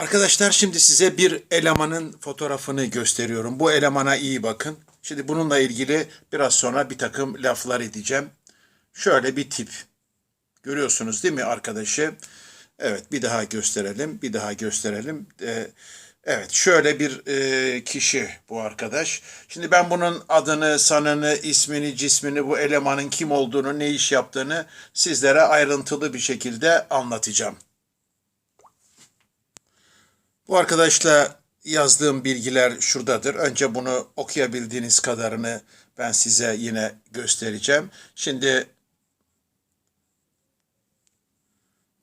Arkadaşlar şimdi size bir elemanın fotoğrafını gösteriyorum. Bu elemana iyi bakın. Şimdi bununla ilgili biraz sonra bir takım laflar edeceğim. Şöyle bir tip. Görüyorsunuz değil mi arkadaşı? Evet bir daha gösterelim. Bir daha gösterelim. Ee, evet şöyle bir e, kişi bu arkadaş. Şimdi ben bunun adını, sanını, ismini, cismini, bu elemanın kim olduğunu, ne iş yaptığını sizlere ayrıntılı bir şekilde anlatacağım. Bu arkadaşla yazdığım bilgiler şuradadır. Önce bunu okuyabildiğiniz kadarını ben size yine göstereceğim. Şimdi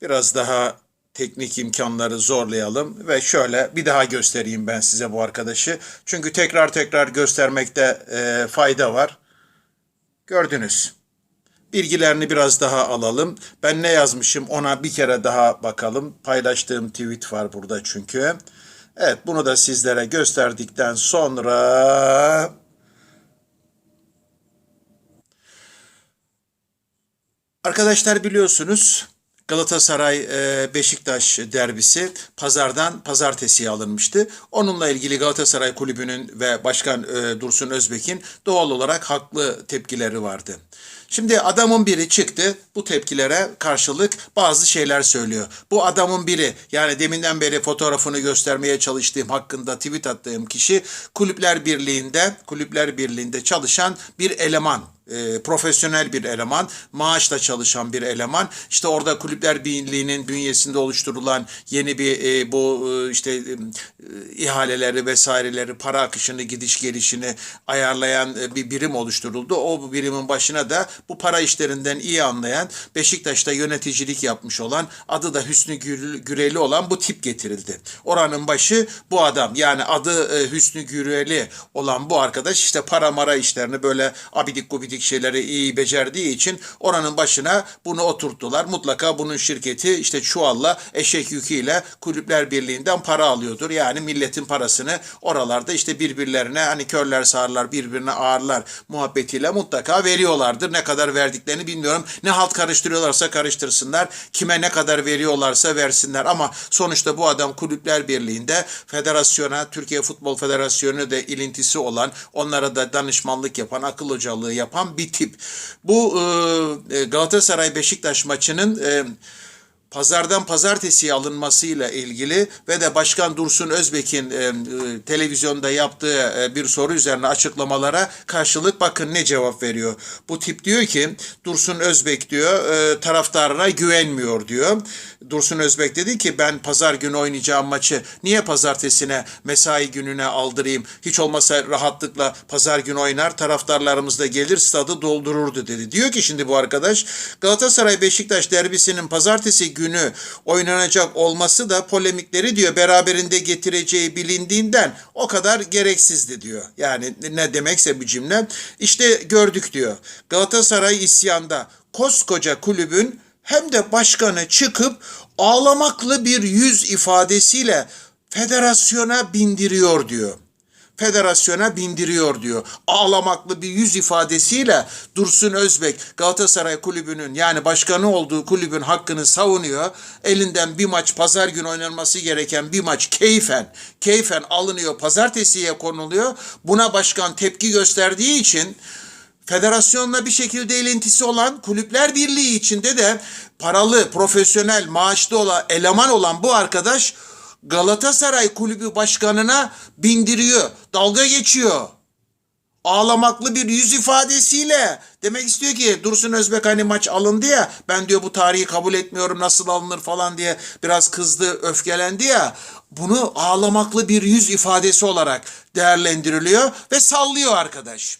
biraz daha teknik imkanları zorlayalım ve şöyle bir daha göstereyim ben size bu arkadaşı. Çünkü tekrar tekrar göstermekte e, fayda var. Gördünüz. Bilgilerini biraz daha alalım. Ben ne yazmışım ona bir kere daha bakalım. Paylaştığım tweet var burada çünkü. Evet bunu da sizlere gösterdikten sonra Arkadaşlar biliyorsunuz Galatasaray e, Beşiktaş derbisi pazardan pazartesiye alınmıştı. Onunla ilgili Galatasaray Kulübü'nün ve Başkan e, Dursun Özbek'in doğal olarak haklı tepkileri vardı. Şimdi adamın biri çıktı bu tepkilere karşılık bazı şeyler söylüyor. Bu adamın biri yani deminden beri fotoğrafını göstermeye çalıştığım hakkında tweet attığım kişi Kulüpler Birliği'nde Kulüpler Birliği'nde çalışan bir eleman e, profesyonel bir eleman, maaşla çalışan bir eleman. İşte orada Kulüpler Birliği'nin bünyesinde oluşturulan yeni bir e, bu e, işte e, ihaleleri vesaireleri, para akışını, gidiş gelişini ayarlayan e, bir birim oluşturuldu. O birimin başına da bu para işlerinden iyi anlayan, Beşiktaş'ta yöneticilik yapmış olan, adı da Hüsnü Güreli olan bu tip getirildi. Oranın başı bu adam. Yani adı e, Hüsnü Güreli olan bu arkadaş işte para mara işlerini böyle abidik gubidik şeyleri iyi becerdiği için oranın başına bunu oturttular. Mutlaka bunun şirketi işte çuvalla eşek yüküyle kulüpler birliğinden para alıyordur. Yani milletin parasını oralarda işte birbirlerine hani körler sağırlar birbirine ağırlar muhabbetiyle mutlaka veriyorlardır. Ne kadar verdiklerini bilmiyorum. Ne halt karıştırıyorlarsa karıştırsınlar. Kime ne kadar veriyorlarsa versinler. Ama sonuçta bu adam kulüpler birliğinde federasyona, Türkiye Futbol Federasyonu da ilintisi olan, onlara da danışmanlık yapan, akıl hocalığı yapan bir tip. Bu e, Galatasaray Beşiktaş maçının e, pazardan pazartesiye alınmasıyla ilgili ve de Başkan Dursun Özbek'in e, e, televizyonda yaptığı e, bir soru üzerine açıklamalara karşılık bakın ne cevap veriyor. Bu tip diyor ki Dursun Özbek diyor e, taraftarına güvenmiyor diyor. Dursun Özbek dedi ki ben pazar günü oynayacağım maçı niye pazartesine mesai gününe aldırayım? Hiç olmasa rahatlıkla pazar günü oynar taraftarlarımız da gelir stadı doldururdu dedi. Diyor ki şimdi bu arkadaş Galatasaray Beşiktaş derbisinin pazartesi günü oynanacak olması da polemikleri diyor beraberinde getireceği bilindiğinden o kadar gereksizdi diyor. Yani ne demekse bu cümle. İşte gördük diyor. Galatasaray isyanda koskoca kulübün hem de başkanı çıkıp ağlamaklı bir yüz ifadesiyle federasyona bindiriyor diyor federasyona bindiriyor diyor. Ağlamaklı bir yüz ifadesiyle Dursun Özbek Galatasaray kulübünün yani başkanı olduğu kulübün hakkını savunuyor. Elinden bir maç pazar günü oynanması gereken bir maç keyfen keyfen alınıyor pazartesiye konuluyor. Buna başkan tepki gösterdiği için federasyonla bir şekilde ilintisi olan kulüpler birliği içinde de paralı, profesyonel, maaşlı olan, eleman olan bu arkadaş Galatasaray kulübü başkanına bindiriyor, dalga geçiyor. Ağlamaklı bir yüz ifadesiyle demek istiyor ki Dursun Özbek hani maç alındı ya ben diyor bu tarihi kabul etmiyorum nasıl alınır falan diye biraz kızdı öfkelendi ya bunu ağlamaklı bir yüz ifadesi olarak değerlendiriliyor ve sallıyor arkadaş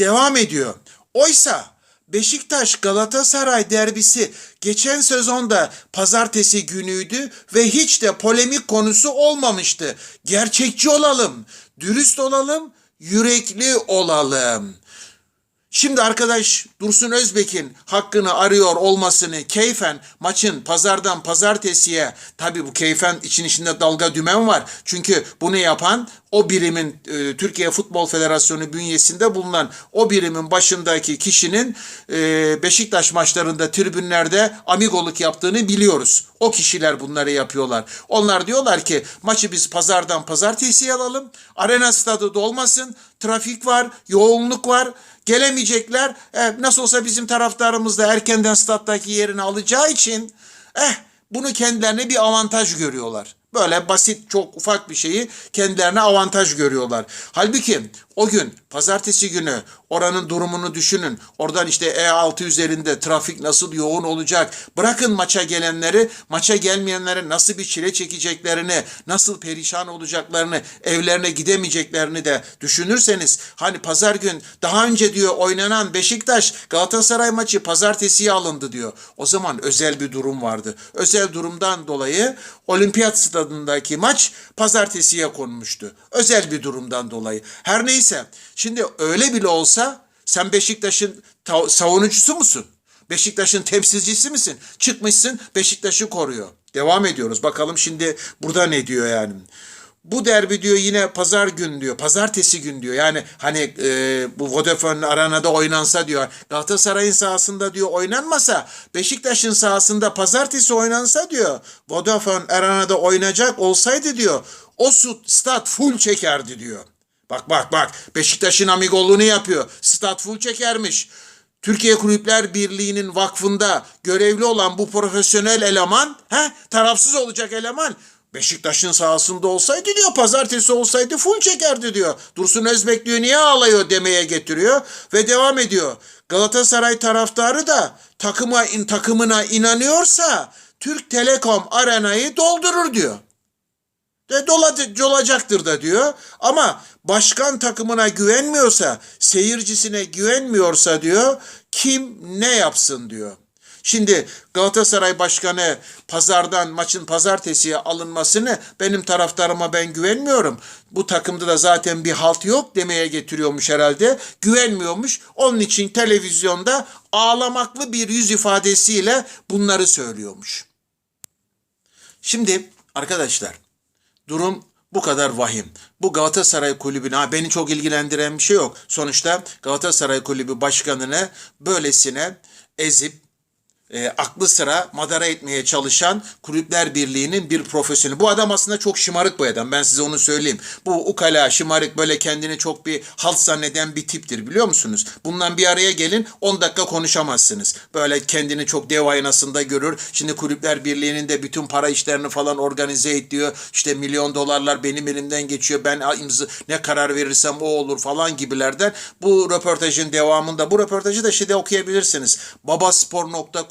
devam ediyor. Oysa Beşiktaş Galatasaray derbisi geçen sezonda pazartesi günüydü ve hiç de polemik konusu olmamıştı. Gerçekçi olalım, dürüst olalım, yürekli olalım. Şimdi arkadaş Dursun Özbek'in hakkını arıyor olmasını keyfen maçın pazardan pazartesiye tabii bu keyfen için içinde dalga dümen var. Çünkü bunu yapan o birimin e, Türkiye Futbol Federasyonu bünyesinde bulunan o birimin başındaki kişinin e, Beşiktaş maçlarında tribünlerde amigoluk yaptığını biliyoruz. O kişiler bunları yapıyorlar. Onlar diyorlar ki maçı biz pazardan pazartesiye alalım. Arena stadı dolmasın. Trafik var, yoğunluk var. Gelemeyecekler. Eh, nasıl olsa bizim taraftarımız da erkenden stat'taki yerini alacağı için eh bunu kendilerine bir avantaj görüyorlar. Böyle basit çok ufak bir şeyi kendilerine avantaj görüyorlar. Halbuki o gün pazartesi günü oranın durumunu düşünün. Oradan işte E6 üzerinde trafik nasıl yoğun olacak. Bırakın maça gelenleri, maça gelmeyenlere nasıl bir çile çekeceklerini, nasıl perişan olacaklarını, evlerine gidemeyeceklerini de düşünürseniz hani pazar gün daha önce diyor oynanan Beşiktaş Galatasaray maçı pazartesiye alındı diyor. O zaman özel bir durum vardı. Özel durumdan dolayı Olimpiyat stadındaki maç pazartesiye konmuştu. Özel bir durumdan dolayı. Her neyse şimdi öyle bile olsa sen Beşiktaş'ın ta- savunucusu musun? Beşiktaş'ın temsilcisi misin? Çıkmışsın Beşiktaş'ı koruyor. Devam ediyoruz. Bakalım şimdi burada ne diyor yani. Bu derbi diyor yine pazar gün diyor. Pazartesi gün diyor. Yani hani e, bu Vodafone Arena'da oynansa diyor. Galatasaray'ın sahasında diyor oynanmasa Beşiktaş'ın sahasında pazartesi oynansa diyor. Vodafone Arena'da oynayacak olsaydı diyor. O stat full çekerdi diyor. Bak bak bak Beşiktaş'ın amigolunu yapıyor. Stat full çekermiş. Türkiye Kulüpler Birliği'nin vakfında görevli olan bu profesyonel eleman, he, tarafsız olacak eleman Beşiktaş'ın sahasında olsaydı diyor, pazartesi olsaydı full çekerdi diyor. Dursun Özbek diyor niye ağlıyor demeye getiriyor ve devam ediyor. Galatasaray taraftarı da takıma takımına inanıyorsa Türk Telekom arenayı doldurur diyor. De dola- dolacaktır da diyor. Ama başkan takımına güvenmiyorsa, seyircisine güvenmiyorsa diyor, kim ne yapsın diyor. Şimdi Galatasaray Başkanı pazardan maçın pazartesiye alınmasını benim taraftarıma ben güvenmiyorum. Bu takımda da zaten bir halt yok demeye getiriyormuş herhalde. Güvenmiyormuş. Onun için televizyonda ağlamaklı bir yüz ifadesiyle bunları söylüyormuş. Şimdi arkadaşlar durum bu kadar vahim. Bu Galatasaray kulübüne ha, beni çok ilgilendiren bir şey yok. Sonuçta Galatasaray kulübü başkanını böylesine ezip e, aklı sıra madara etmeye çalışan Kulüpler Birliği'nin bir profesyoneli. Bu adam aslında çok şımarık bu adam. Ben size onu söyleyeyim. Bu ukala, şımarık böyle kendini çok bir halt zanneden bir tiptir biliyor musunuz? Bundan bir araya gelin 10 dakika konuşamazsınız. Böyle kendini çok dev aynasında görür. Şimdi Kulüpler Birliği'nin de bütün para işlerini falan organize ediyor. İşte milyon dolarlar benim elimden geçiyor. Ben imza, ne karar verirsem o olur falan gibilerden. Bu röportajın devamında bu röportajı da şeyde okuyabilirsiniz.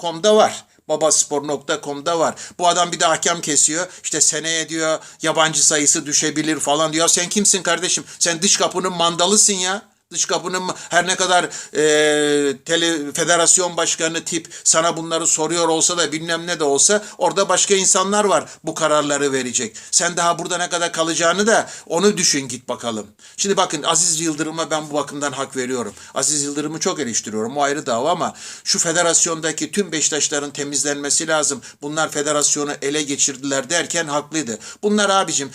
babaspor.com'da var babaspor.com'da var. Bu adam bir de hakem kesiyor. İşte seneye diyor yabancı sayısı düşebilir falan diyor. Sen kimsin kardeşim? Sen dış kapının mandalısın ya. Dış kapının her ne kadar e, tele, federasyon başkanı tip sana bunları soruyor olsa da bilmem ne de olsa orada başka insanlar var bu kararları verecek. Sen daha burada ne kadar kalacağını da onu düşün git bakalım. Şimdi bakın Aziz Yıldırım'a ben bu bakımdan hak veriyorum. Aziz Yıldırım'ı çok eleştiriyorum o ayrı dava ama şu federasyondaki tüm Beşiktaşların temizlenmesi lazım. Bunlar federasyonu ele geçirdiler derken haklıydı. Bunlar abicim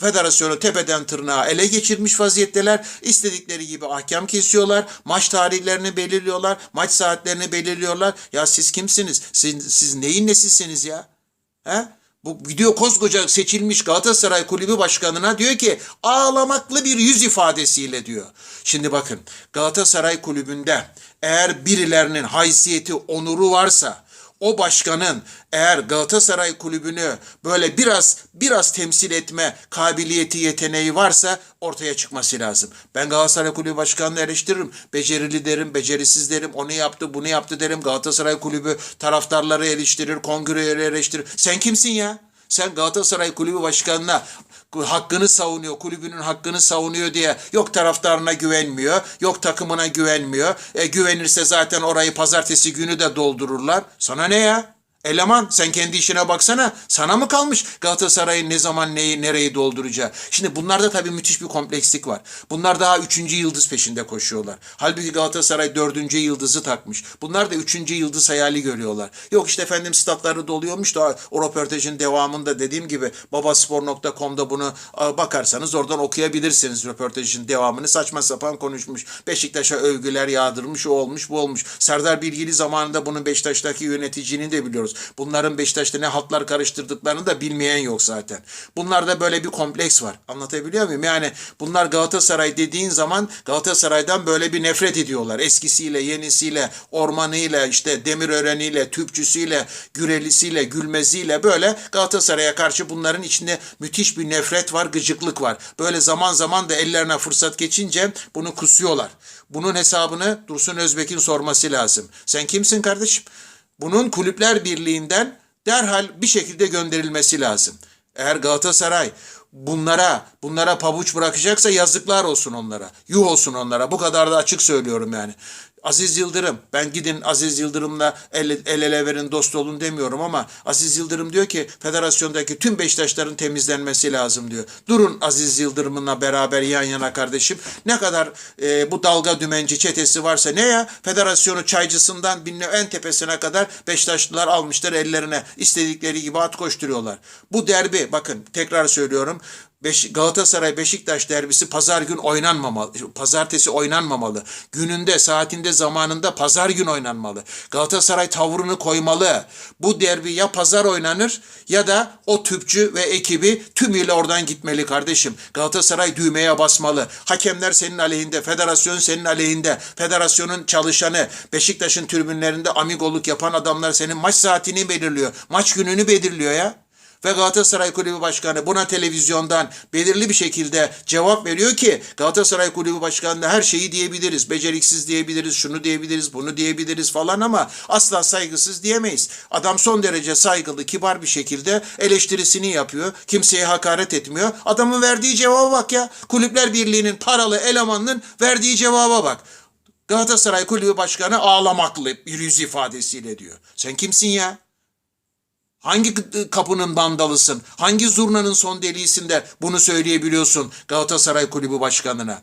federasyonu tepeden tırnağa ele geçirmiş vaziyetteler. İstedikleri gibi hakem kesiyorlar. Maç tarihlerini belirliyorlar. Maç saatlerini belirliyorlar. Ya siz kimsiniz? Siz, siz neyin nesisiniz ya? He? Bu gidiyor koskoca seçilmiş Galatasaray Kulübü Başkanı'na diyor ki ağlamaklı bir yüz ifadesiyle diyor. Şimdi bakın Galatasaray Kulübü'nde eğer birilerinin haysiyeti, onuru varsa o başkanın eğer Galatasaray kulübünü böyle biraz biraz temsil etme kabiliyeti, yeteneği varsa ortaya çıkması lazım. Ben Galatasaray Kulübü Başkanı'nı eleştiririm. Becerili derim, becerisiz derim, onu yaptı, bunu yaptı derim. Galatasaray Kulübü taraftarları eleştirir, kongreleri eleştirir. Sen kimsin ya? Sen Galatasaray Kulübü Başkanı'na hakkını savunuyor, kulübünün hakkını savunuyor diye yok taraftarına güvenmiyor, yok takımına güvenmiyor. E, güvenirse zaten orayı pazartesi günü de doldururlar. Sana ne ya? Eleman sen kendi işine baksana. Sana mı kalmış Galatasaray'ın ne zaman neyi nereyi dolduracağı? Şimdi bunlarda tabii müthiş bir komplekslik var. Bunlar daha üçüncü yıldız peşinde koşuyorlar. Halbuki Galatasaray dördüncü yıldızı takmış. Bunlar da üçüncü yıldız hayali görüyorlar. Yok işte efendim statları doluyormuş da o röportajın devamında dediğim gibi babaspor.com'da bunu bakarsanız oradan okuyabilirsiniz röportajın devamını. Saçma sapan konuşmuş. Beşiktaş'a övgüler yağdırmış, o olmuş, bu olmuş. Serdar Bilgili zamanında bunun Beşiktaş'taki yöneticini de biliyoruz. Bunların Beşiktaş'ta ne hatlar karıştırdıklarını da bilmeyen yok zaten. Bunlarda böyle bir kompleks var. Anlatabiliyor muyum? Yani bunlar Galatasaray dediğin zaman Galatasaray'dan böyle bir nefret ediyorlar. Eskisiyle, yenisiyle, ormanıyla, işte Demirören'iyle, Tüpçüsüyle, Gürelisiyle, Gülmeziyle böyle Galatasaray'a karşı bunların içinde müthiş bir nefret var, gıcıklık var. Böyle zaman zaman da ellerine fırsat geçince bunu kusuyorlar. Bunun hesabını Dursun Özbek'in sorması lazım. Sen kimsin kardeşim? Bunun kulüpler birliğinden derhal bir şekilde gönderilmesi lazım. Eğer Galatasaray bunlara bunlara pabuç bırakacaksa yazıklar olsun onlara. Yuh olsun onlara. Bu kadar da açık söylüyorum yani. Aziz Yıldırım, ben gidin Aziz Yıldırım'la el, el ele verin dost olun demiyorum ama Aziz Yıldırım diyor ki federasyondaki tüm Beşiktaşların temizlenmesi lazım diyor. Durun Aziz Yıldırım'la beraber yan yana kardeşim. Ne kadar e, bu dalga dümenci çetesi varsa ne ya? Federasyonu çaycısından bilmem en tepesine kadar Beşiktaşlılar almışlar ellerine. istedikleri gibi at koşturuyorlar. Bu derbi bakın tekrar söylüyorum. Beş, Galatasaray Beşiktaş derbisi pazar gün oynanmamalı. Pazartesi oynanmamalı. Gününde, saatinde, zamanında pazar gün oynanmalı. Galatasaray tavrını koymalı. Bu derbi ya pazar oynanır ya da o tüpçü ve ekibi tümüyle oradan gitmeli kardeşim. Galatasaray düğmeye basmalı. Hakemler senin aleyhinde, federasyon senin aleyhinde. Federasyonun çalışanı, Beşiktaş'ın tribünlerinde amigoluk yapan adamlar senin maç saatini belirliyor. Maç gününü belirliyor ya ve Galatasaray Kulübü Başkanı buna televizyondan belirli bir şekilde cevap veriyor ki Galatasaray Kulübü Başkanı'na her şeyi diyebiliriz. Beceriksiz diyebiliriz, şunu diyebiliriz, bunu diyebiliriz falan ama asla saygısız diyemeyiz. Adam son derece saygılı, kibar bir şekilde eleştirisini yapıyor. Kimseye hakaret etmiyor. Adamın verdiği cevaba bak ya. Kulüpler Birliği'nin paralı elemanının verdiği cevaba bak. Galatasaray Kulübü Başkanı ağlamaklı bir yüz ifadesiyle diyor. Sen kimsin ya? Hangi kapının bandalısın? Hangi zurnanın son deliğisinde bunu söyleyebiliyorsun Galatasaray Kulübü Başkanı'na?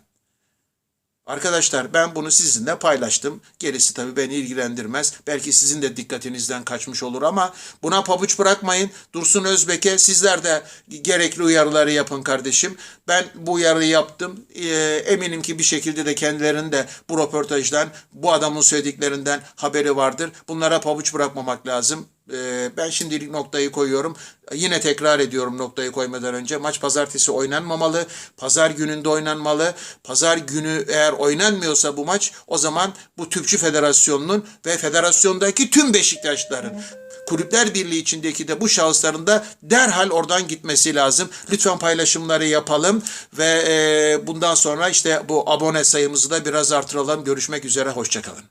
Arkadaşlar ben bunu sizinle paylaştım. Gerisi tabii beni ilgilendirmez. Belki sizin de dikkatinizden kaçmış olur ama buna pabuç bırakmayın. Dursun Özbek'e sizler de gerekli uyarıları yapın kardeşim. Ben bu uyarıyı yaptım. Ee, eminim ki bir şekilde de kendilerinin de bu röportajdan, bu adamın söylediklerinden haberi vardır. Bunlara pabuç bırakmamak lazım. Ee, ben şimdilik noktayı koyuyorum. Yine tekrar ediyorum noktayı koymadan önce. Maç pazartesi oynanmamalı. Pazar gününde oynanmalı. Pazar günü eğer oynanmıyorsa bu maç o zaman bu Tüpçü Federasyonu'nun ve federasyondaki tüm Beşiktaşların Kulüpler Birliği içindeki de bu şahısların da derhal oradan gitmesi lazım. Lütfen paylaşımları yapalım ve e, bundan sonra işte bu abone sayımızı da biraz artıralım. Görüşmek üzere, hoşçakalın.